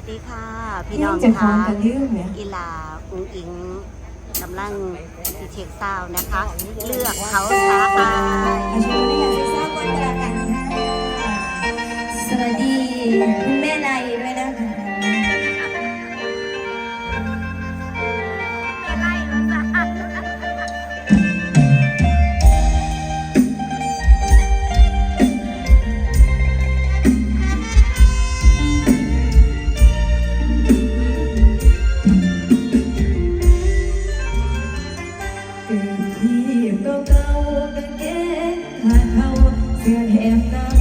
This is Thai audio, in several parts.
วัสดีค่ะ พี่น้องค่ะกีฬากุ้งอิงกำลังเช็คเศร้านะคะ เลือกเขาซาไปสวัสดีแม่นาย ที่เก่าๆกานเกงขาดเขาเสื้อแถบน้ำ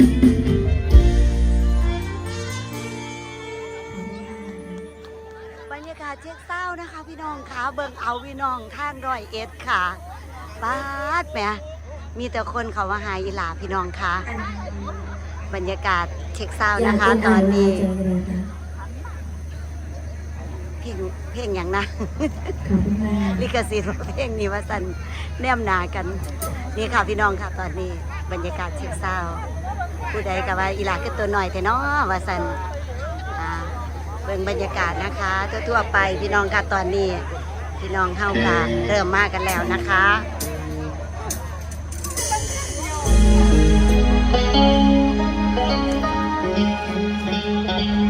บรรยากาศเช็คเศร้านะคะ พี่น้องคะเบิ่งเอาพี่น้องท่างร้อยเอ็ดค่ะป้าดแหมมีแต่คนเขามาหาอีหลาพี่น้องคะบรรยากาศเช็คเศร้านะคะ ตอนนี้เพลงเพลงอย่างนะลิขสิทธิ์เพลงนี้ว่าสันแนมนากัน นี่ค่ะพี่น้องค่ะตอนนี้บรรยากาศเช็คเศร้า ผู้ใดก็ว่าอีหลาก็ตัวหน่อยแต่นาะว่าสันเบิ่งบรรยากาศนะคะทั่วๆไปพี่น้องกัะตอนนี้ พี่น้องเข้ากันเริ่มมากันแล้วนะคะうん。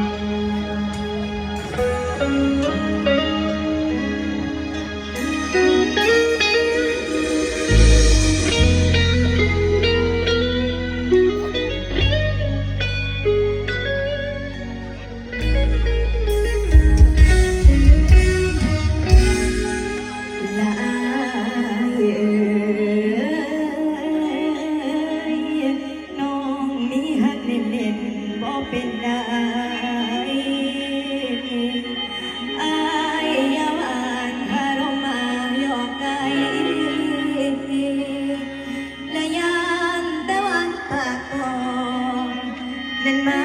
นั้นมา